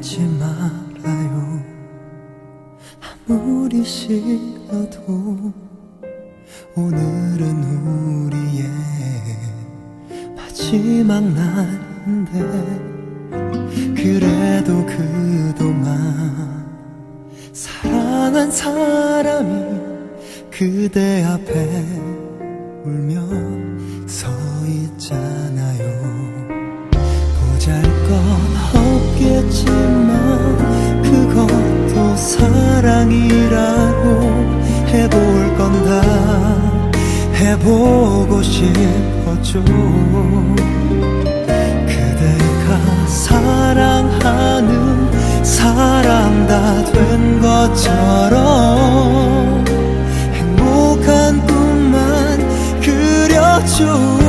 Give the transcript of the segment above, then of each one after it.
하지 말아요. 아무리 싫어도 오늘은 우리의 마지막 날인데 그래도 그동안 사랑한 사람이 그대 앞에 울며 서 있잖아요. 보잘 것 없겠지만 사랑이라고 해볼 건 다 해보고 싶었죠. 그대가 사랑하는 사람 다 된 것처럼 행복한 꿈만 그려줘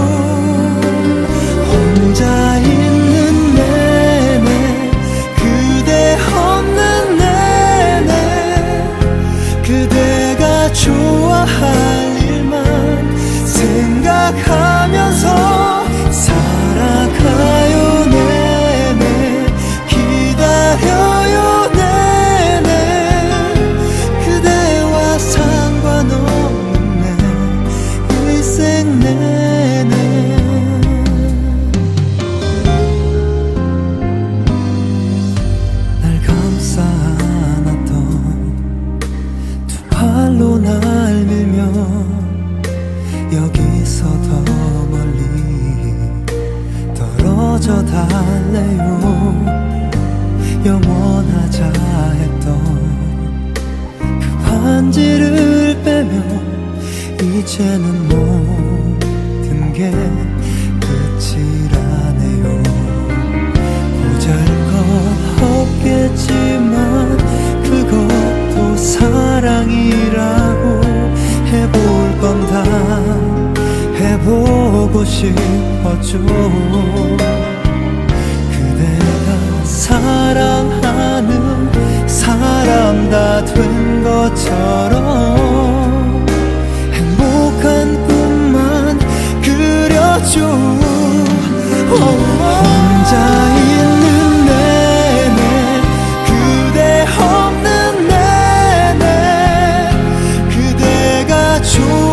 영원하자 했던 그 반지를 빼며 이제는 모든 게 끝이라네요. 보잘 것 없겠지만 그것도 사랑이라고 해볼 건 다. 해보고 싶었죠 사랑하는 사람 다 된 것처럼 행복한 꿈만 그려줘. 혼자 있는 내내 그대 없는 내내 그대가 좋아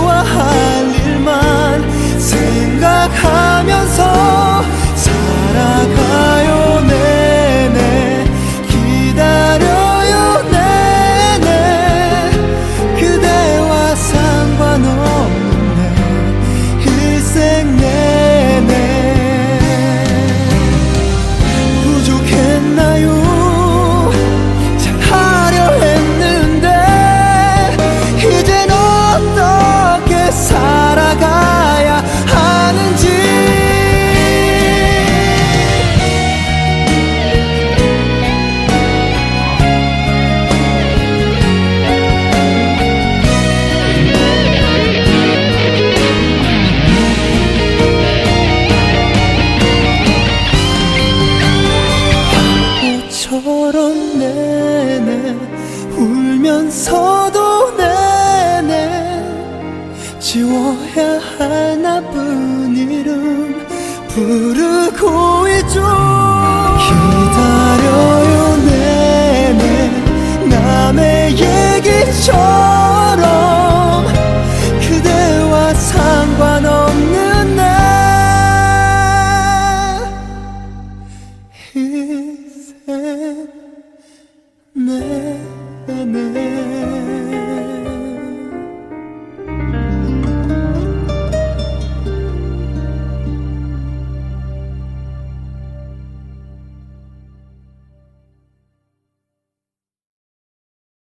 지워야 할 나쁜 이름 부르고 있죠. 기다려요 내내 남의 얘기처럼 그대와 상관없는 내 일생. 내내